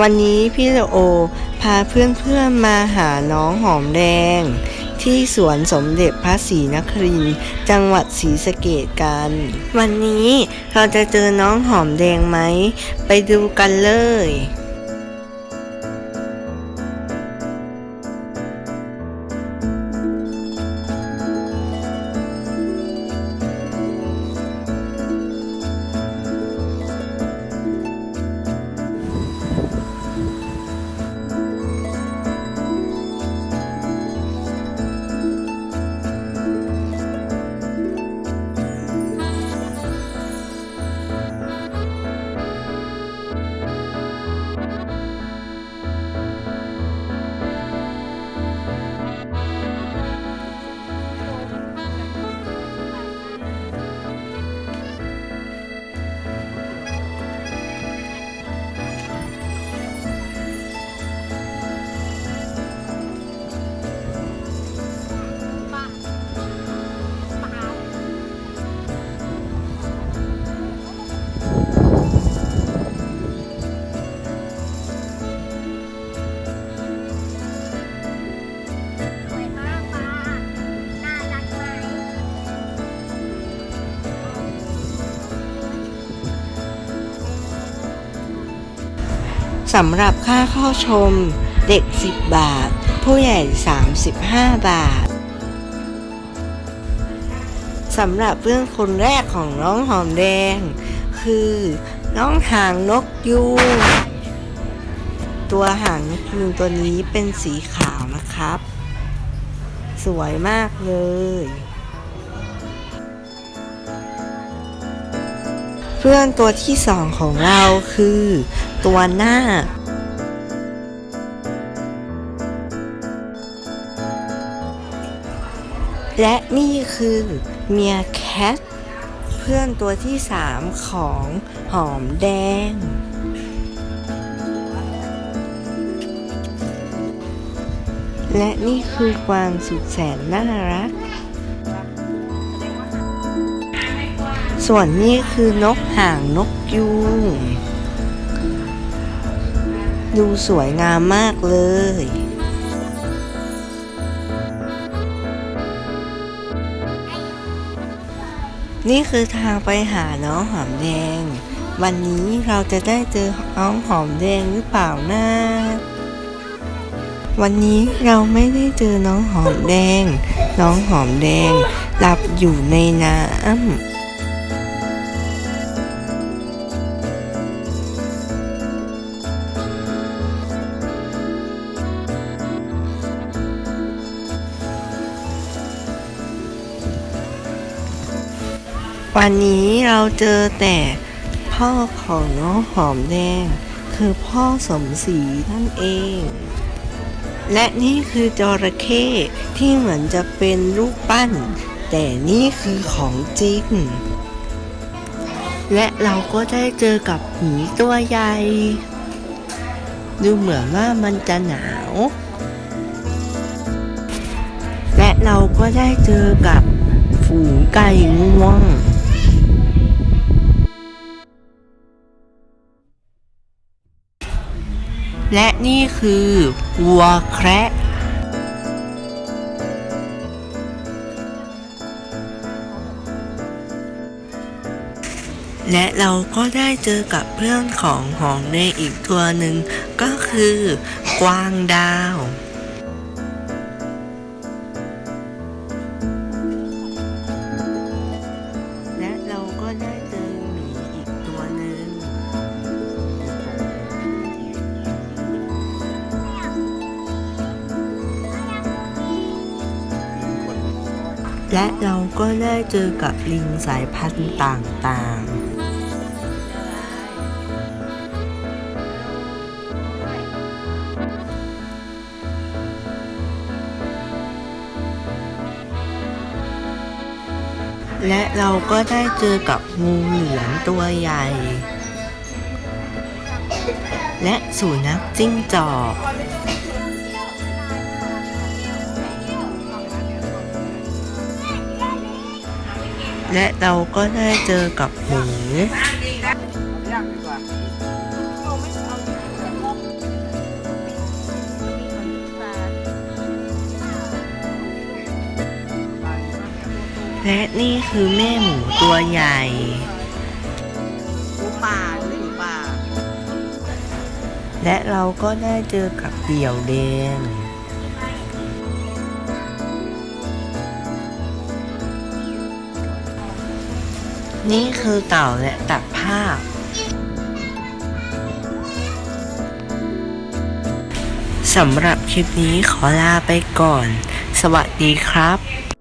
วันนี้พี่เลโอพาเพื่อนๆมาหาน้องหอมแดง ที่สวนสมเด็จพระศรีนครินทร์จังหวัดศรีสะเกดกัน วันนี้เราจะเจอน้องหอมแดงไหม ไปดูกันเลย สำหรับค่าเข้าชม เด็ก 10 บาท ผู้ใหญ่ 35 บาทสำหรับเพื่อนคนแรกของน้องหอมแดง คือน้องหางนกยูงตัวหางนกยูงตัวนี้เป็นสีขาวนะครับ สวยมากเลย เพื่อนตัวที่สองของเราคือ ตัวหน้า และนี่คือเมียแคทเพื่อนตัวที่สามของหอมแดง และนี่คือกวางสุดแสนน่ารัก ส่วนนี้คือนกห่างนกยูงดูสวยงามมากเลยนี่คือทางไปหาน้องหอมแดง วันนี้เราจะได้เจอน้องหอมแดงหรือเปล่านะวันนี้เราไม่ได้เจอน้องหอมแดง น้องหอมแดงหลับอยู่ในน้ำ วันนี้เราเจอแต่พ่อของน้องหอมแดง คือพ่อสมศรีนั่นเอง และนี่คือจระเข้ที่เหมือนจะเป็นรูปปั้น แต่นี่คือของจริง และเราก็ได้เจอกับหมีตัวใหญ่ ดูเหมือนว่ามันจะหนาว และเราก็ได้เจอกับฝูงไก่งวง และนี่คือวัวแคระและเราก็ได้เจอกับเพื่อนของหองในอีกตัวหนึ่งก็คือกวางดาว และเราก็ได้เจอกับลิงสายพันธุ์ต่างๆและเราก็ได้เจอกับงูเหลือมตัวใหญ่ และสุนัขจิ้งจอก และเราก็ได้เจอกับหมูและนี่คือแม่หมูตัวใหญ่หมูป่าหรือหมูป่า และเราก็ได้เจอกับเดี่ยวแดง นี่คือเต่าและตัดภาพ สำหรับคลิปนี้ขอลาไปก่อน สวัสดีครับ